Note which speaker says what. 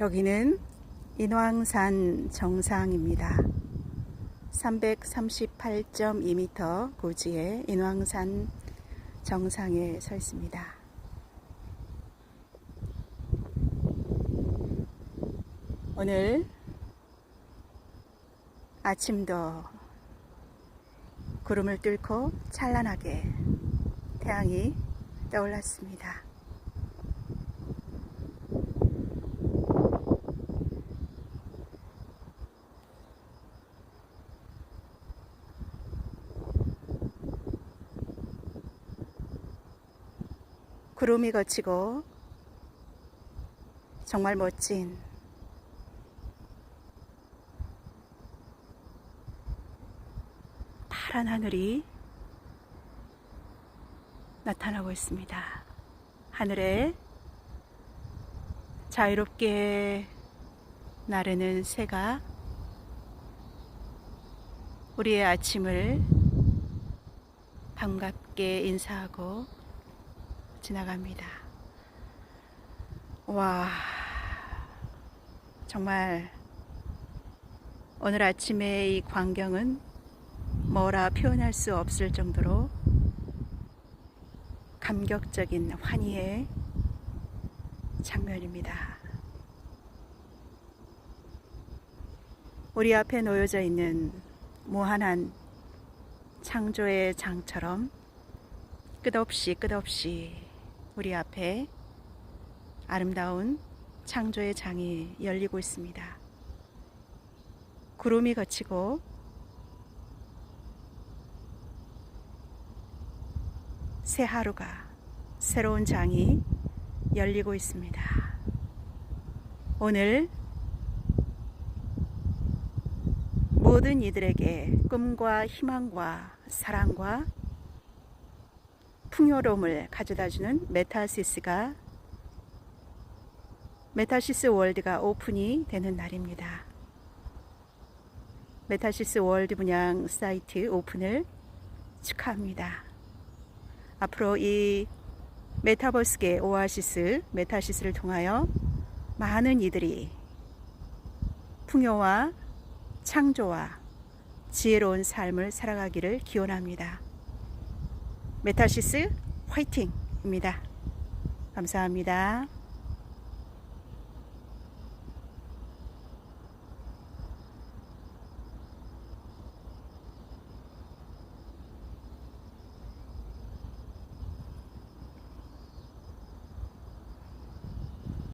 Speaker 1: 여기는 인왕산 정상입니다. 338.2m 고지의 인왕산 정상에 서 있습니다. 오늘 아침도 구름을 뚫고 찬란하게 태양이 떠올랐습니다. 구름이 거치고 정말 멋진 파란 하늘이 나타나고 있습니다. 하늘에 자유롭게 나르는 새가 우리의 아침을 반갑게 인사하고 지나갑니다. 와, 정말 오늘 아침의 이 광경은 뭐라 표현할 수 없을 정도로 감격적인 환희의 장면입니다. 우리 앞에 놓여져 있는 무한한 창조의 장처럼 끝없이 끝없이 우리 앞에 아름다운 창조의 장이 열리고 있습니다. 구름이 거치고 새 하루가 새로운 장이 열리고 있습니다. 오늘 모든 이들에게 꿈과 희망과 사랑과 풍요로움을 가져다주는 메타시스가 메타시스 월드가 오픈이 되는 날입니다. 메타시스 월드 분양 사이트 오픈을 축하합니다. 앞으로 이 메타버스계 오아시스 메타시스를 통하여 많은 이들이 풍요와 창조와 지혜로운 삶을 살아가기를 기원합니다. 메타시스 화이팅입니다. 감사합니다.